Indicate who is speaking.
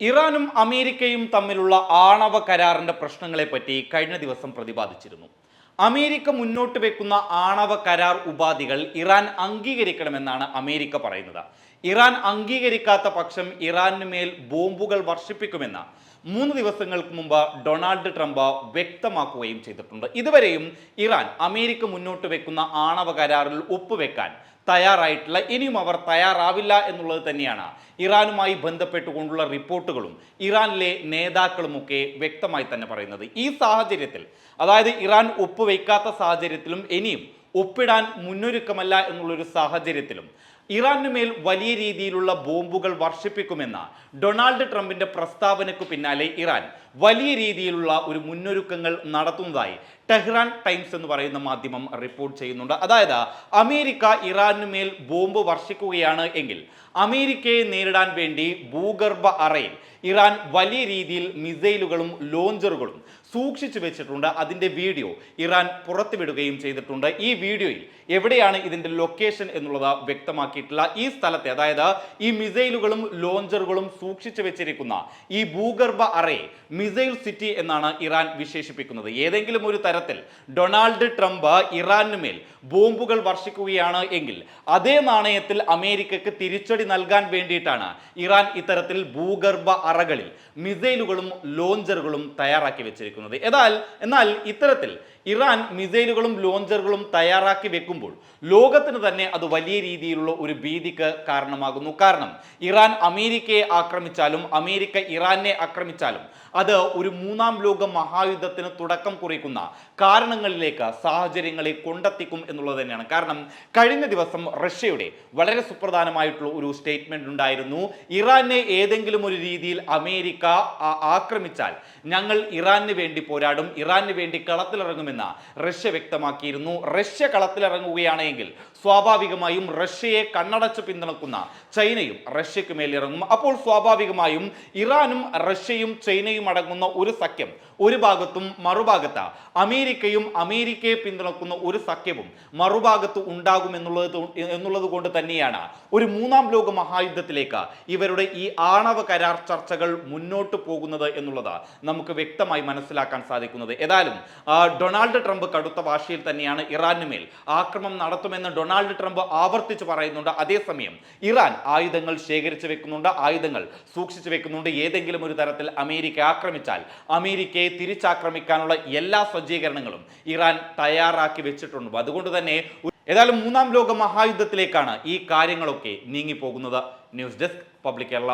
Speaker 1: ഇറാനും അമേരിക്കയും തമ്മിലുള്ള ആണവ കരാറിന്റെ പ്രശ്നങ്ങളെപ്പറ്റി കഴിഞ്ഞ ദിവസം പ്രതിപാദിച്ചിരുന്നു. അമേരിക്ക മുന്നോട്ട് വെക്കുന്ന ആണവ കരാർ ഉപാധികൾ ഇറാൻ അംഗീകരിക്കണമെന്നാണ് അമേരിക്ക പറയുന്നത്. ഇറാൻ അംഗീകരിക്കാത്ത പക്ഷം ഇറാനു മേൽ ബോംബുകൾ വർഷിപ്പിക്കുമെന്ന് മൂന്ന് ദിവസങ്ങൾക്ക് മുമ്പ് ഡൊണാൾഡ് ട്രംപ് വ്യക്തമാക്കുകയും ചെയ്തിട്ടുണ്ട്. ഇതുവരെയും ഇറാൻ അമേരിക്ക മുന്നോട്ട് വെക്കുന്ന ആണവ കരാറിൽ ഒപ്പുവെക്കാൻ തയ്യാറായിട്ടില്ല. ഇനിയും അവർ തയ്യാറാവില്ല എന്നുള്ളത് തന്നെയാണ്. ഇറാനുമായി ബന്ധപ്പെട്ടുകൊണ്ടുള്ള റിപ്പോർട്ടുകളും ഇറാനിലെ നേതാക്കളുമൊക്കെ വ്യക്തമായി തന്നെ പറയുന്നത്. ഈ സാഹചര്യത്തിൽ അതായത് ഇറാൻ ഒപ്പുവെക്കാത്ത സാഹചര്യത്തിലും ഇനിയും ഒപ്പിടാൻ മുന്നൊരുക്കമല്ല എന്നുള്ളൊരു സാഹചര്യത്തിലും ഇറാനു മേൽ വലിയ രീതിയിലുള്ള ബോംബുകൾ വർഷിപ്പിക്കുമെന്ന ഡൊണാൾഡ് ട്രംപിന്റെ പ്രസ്താവനയ്ക്ക് പിന്നാലെ ഇറാൻ വലിയ രീതിയിലുള്ള ഒരു മുന്നൊരുക്കങ്ങൾ നടത്തുന്നതായി ടെഹ്റാൻ ടൈംസ് എന്ന് പറയുന്ന മാധ്യമം റിപ്പോർട്ട് ചെയ്യുന്നുണ്ട്. അതായത് അമേരിക്ക ഇറാനു മേൽ ബോംബ് വർഷിക്കുകയാണ് എങ്കിൽ അമേരിക്കയെ നേരിടാൻ വേണ്ടി ഭൂഗർഭ അറയിൽ ഇറാൻ വലിയ രീതിയിൽ മിസൈലുകളും ലോഞ്ചറുകളും സൂക്ഷിച്ചു വെച്ചിട്ടുണ്ട് അതിന്റെ വീഡിയോ. ഇറാൻ പുറത്തുവിടുകയും ചെയ്തിട്ടുണ്ട്. ഈ വീഡിയോയിൽ എവിടെയാണ് ഇതിന്റെ ലൊക്കേഷൻ എന്നുള്ളത് വ്യക്തമാക്കിയിട്ടില്ല. ഈ സ്ഥലത്തെ അതായത് ഈ മിസൈലുകളും ലോഞ്ചറുകളും സൂക്ഷിച്ചു വെച്ചിരിക്കുന്ന ഈ ഭൂഗർഭ അറേ മിസൈൽ സിറ്റി എന്നാണ് ഇറാൻ വിശേഷിപ്പിക്കുന്നത്. ഏതെങ്കിലും ഒരു തരത്തിൽ ഡൊണാൾഡ് ട്രംപ് ഇറാനു മേൽ ബോംബുകൾ വർഷിക്കുകയാണ് എങ്കിൽ അതേ നാണയത്തിൽ അമേരിക്കക്ക് തിരിച്ചടി നൽകാൻ വേണ്ടിയിട്ടാണ് ഇറാൻ ഇത്തരത്തിൽ ഭൂഗർഭ അറകളിൽ മിസൈലുകളും ലോഞ്ചറുകളും തയ്യാറാക്കി വെച്ചിരിക്കുന്നത്. എന്നാൽ എന്നാൽ ഇത്തരത്തിൽ ഇറാൻ മിസൈലുകളും ലോഞ്ചറുകളും തയ്യാറാക്കി വെക്കുമ്പോൾ ലോകത്തിന് തന്നെ അത് വലിയ രീതിയിലുള്ള ഒരു ഭീതിക്ക് കാരണമാകുന്നു. കാരണം ഇറാൻ അമേരിക്കയെ ആക്രമിച്ചാലും അമേരിക്ക ഇറാനെ ആക്രമിച്ചാലും അത് ഒരു മൂന്നാം ലോക മഹായുദ്ധത്തിന് തുടക്കം കുറിക്കുന്ന കാരണങ്ങളിലേക്ക് സാഹചര്യങ്ങളെ കൊണ്ടെത്തിക്കും എന്നുള്ളത് തന്നെയാണ്. കാരണം കഴിഞ്ഞ ദിവസം റഷ്യയുടെ വളരെ സുപ്രധാനമായിട്ടുള്ള ഒരു സ്റ്റേറ്റ്മെന്റ് ഉണ്ടായിരുന്നു. ഇറാനെ ഏതെങ്കിലും ഒരു രീതിയിൽ അമേരിക്ക ആക്രമിച്ചാൽ ഞങ്ങൾ ഇറാന് വേണ്ടി പോരാടും ഇറാന് വേണ്ടി കളത്തിലിറങ്ങുമെന്ന് റഷ്യ വ്യക്തമാക്കിയിരുന്നു. റഷ്യ കളത്തിലിറങ്ങുകയാണെങ്കിൽ സ്വാഭാവികമായും റഷ്യയെ കണ്ണടച്ച് പിന്തുണക്കുന്ന ചൈനയും റഷ്യക്ക് മേലിറങ്ങും. അപ്പോൾ സ്വാഭാവികമായും ഇറാനും റഷ്യയും ചൈനയും അടങ്ങുന്ന ഒരു സഖ്യം ഒരു ഭാഗത്തും മറുഭാഗത്ത് അമേരിക്കയും അമേരിക്കയെ പിന്തുണക്കുന്ന ഒരു സഖ്യവും മറുഭാഗത്ത് ഉണ്ടാകും എന്നുള്ളത് എന്നുള്ളത് കൊണ്ട് തന്നെയാണ് ഒരു മൂന്നാം ലോക മഹായുദ്ധത്തിലേക്ക് ഇവരുടെ ഈ ആണവ കരാർ ചർച്ചകൾ മുന്നോട്ട് പോകുന്നത് എന്നുള്ളത് നമുക്ക് വ്യക്തമായി മനസ്സിലാക്കാൻ സാധിക്കുന്നത്. ഏതായാലും ഡൊണാൾഡ് ട്രംപ് കടുത്ത ഭാഷയിൽ തന്നെയാണ് ഇറാനു മേൽ ആക്രമണം നടത്തുമെന്ന് ഡൊണാൾഡ് ട്രംപ് ആവർത്തിച്ച് പറയുന്നുണ്ട്. അതേസമയം ഇറാൻ ആയുധങ്ങൾ ശേഖരിച്ചു വെക്കുന്നുണ്ട് ആയുധങ്ങൾ സൂക്ഷിച്ചു വെക്കുന്നുണ്ട്. ഏതെങ്കിലും ഒരു തരത്തിൽ അമേരിക്ക ആക്രമിച്ചാൽ അമേരിക്കയെ തിരിച്ചാക്രമിക്കാനുള്ള എല്ലാ സജ്ജീകരണങ്ങളും ഇറാൻ തയ്യാറാക്കി വെച്ചിട്ടുണ്ട്. അതുകൊണ്ട് തന്നെ ഏതായാലും മൂന്നാം ലോക മഹായുദ്ധത്തിലേക്കാണ് ഈ കാര്യങ്ങളൊക്കെ നീങ്ങിപ്പോകുന്നത്. News desk public Kerala.